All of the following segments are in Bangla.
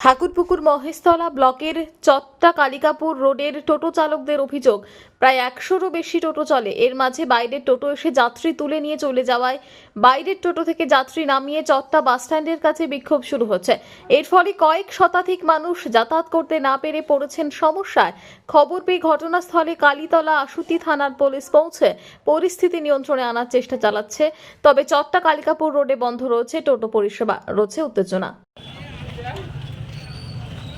ঠাকুরপুকুর মহেশতলা ব্লকের চত্তা কালিকাপুর রোডের টোটো চালকদের অভিযোগ, প্রায় একশোরও বেশি টোটো চলে। এর মাঝে বাইরের টোটো এসে যাত্রী তুলে নিয়ে চলে যাওয়ায় বাইরের টোটো থেকে যাত্রী নামিয়ে চত্তা বাসস্ট্যান্ডের কাছে বিক্ষোভ শুরু হচ্ছে। এর ফলে কয়েক শতাধিক মানুষ যাতায়াত করতে না পেরে পড়েছেন সমস্যায়। খবর পেয়ে ঘটনাস্থলে কালীতলা আশুতি থানার পুলিশ পৌঁছে পরিস্থিতি নিয়ন্ত্রণে আনার চেষ্টা চালাচ্ছে। তবে চত্তা কালিকাপুর রোডে বন্ধ রয়েছে টোটো পরিষেবা, রয়েছে উত্তেজনা।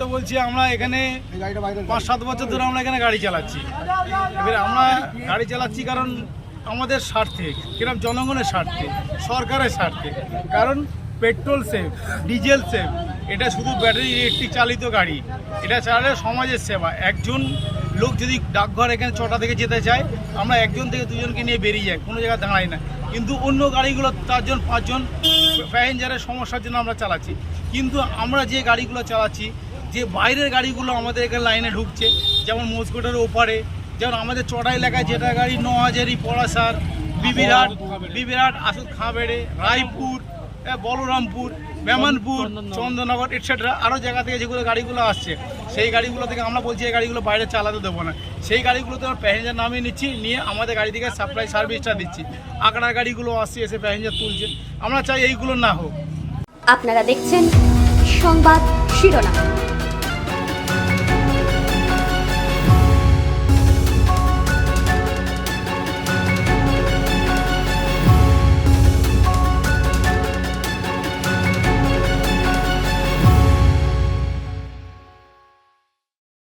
করতে বলছি, আমরা এখানে পাঁচ সাত বছর ধরে আমরা এখানে গাড়ি চালাচ্ছি। এবারে আমরা গাড়ি চালাচ্ছি কারণ আমাদের স্বার্থে, কিরম জনগণের স্বার্থে, সরকারের স্বার্থে। কারণ পেট্রোল সেফ, ডিজেল সেফ, এটা শুধু ব্যাটারি ইলেকট্রিক চালিত গাড়ি। এটা চালালে সমাজের সেবা। একজন লোক যদি ডাকঘর এখানে ছটা থেকে যেতে চায়, আমরা একজন থেকে দুজনকে নিয়ে বেরিয়ে যাই, কোনো জায়গায় দাঁড়াই না। কিন্তু অন্য গাড়িগুলো চারজন পাঁচজন প্যাসেঞ্জারের সমস্যার জন্য আমরা চালাচ্ছি। কিন্তু আমরা যে গাড়িগুলো চালাচ্ছি যে বাইরের গাড়িগুলো আমাদের এখানে লাইনে ঢুকছে যেমন মোসকোটের ওপারে যেমন আমাদের চড়া এলাকায় যেটা গাড়ি ন নহাজারি পলাশার বিবিরহাট বিবিরহাট আসুদ খাঁবেড়ে রায়পুর এ, বলরামপুর মেমানপুর চন্দননগর এটসেট্রা আরও জায়গা থেকে যেগুলো গাড়িগুলো আসছে সেই গাড়িগুলো থেকে আমরা বলছি এই গাড়িগুলো বাইরে চালাতে দেবো না। সেই গাড়িগুলোতে আমরা প্যাসেঞ্জার নামিয়ে নিচ্ছি নিয়ে আমাদের গাড়ি থেকে সাপ্লাই সার্ভিসটা দিচ্ছি। আঁকড়ার গাড়িগুলো আসছে এসে প্যাসেঞ্জার তুলছে। আমরা চাই এইগুলো না হোক। আপনারা দেখছেন সংবাদ শিরোনাম।